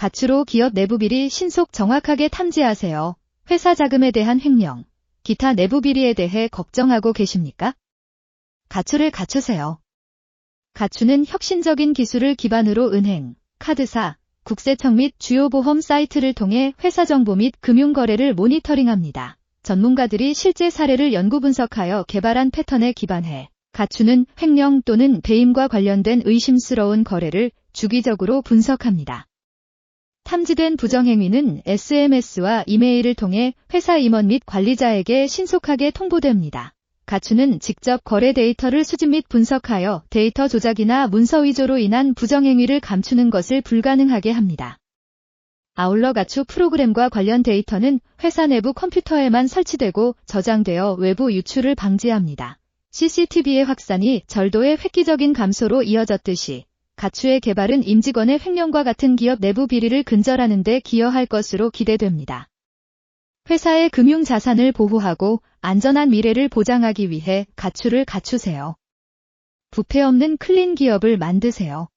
가추로 기업 내부 비리 신속 정확하게 탐지하세요. 회사 자금에 대한 횡령, 기타 내부 비리에 대해 걱정하고 계십니까? 가추를 갖추세요. 가추는 혁신적인 기술을 기반으로 은행, 카드사, 국세청 및 주요 보험 사이트를 통해 회사 정보 및 금융 거래를 모니터링합니다. 전문가들이 실제 사례를 연구 분석하여 개발한 패턴에 기반해 가추는 횡령 또는 배임과 관련된 의심스러운 거래를 주기적으로 분석합니다. 탐지된 부정행위는 SMS와 이메일을 통해 회사 임원 및 관리자에게 신속하게 통보됩니다. 가추는 직접 거래 데이터를 수집 및 분석하여 데이터 조작이나 문서 위조로 인한 부정행위를 감추는 것을 불가능하게 합니다. 아울러 가추 프로그램과 관련 데이터는 회사 내부 컴퓨터에만 설치되고 저장되어 외부 유출을 방지합니다. CCTV의 확산이 절도의 획기적인 감소로 이어졌듯이 가추의 개발은 임직원의 횡령과 같은 기업 내부 비리를 근절하는 데 기여할 것으로 기대됩니다. 회사의 금융 자산을 보호하고 안전한 미래를 보장하기 위해 가추를 갖추세요. 부패 없는 클린 기업을 만드세요.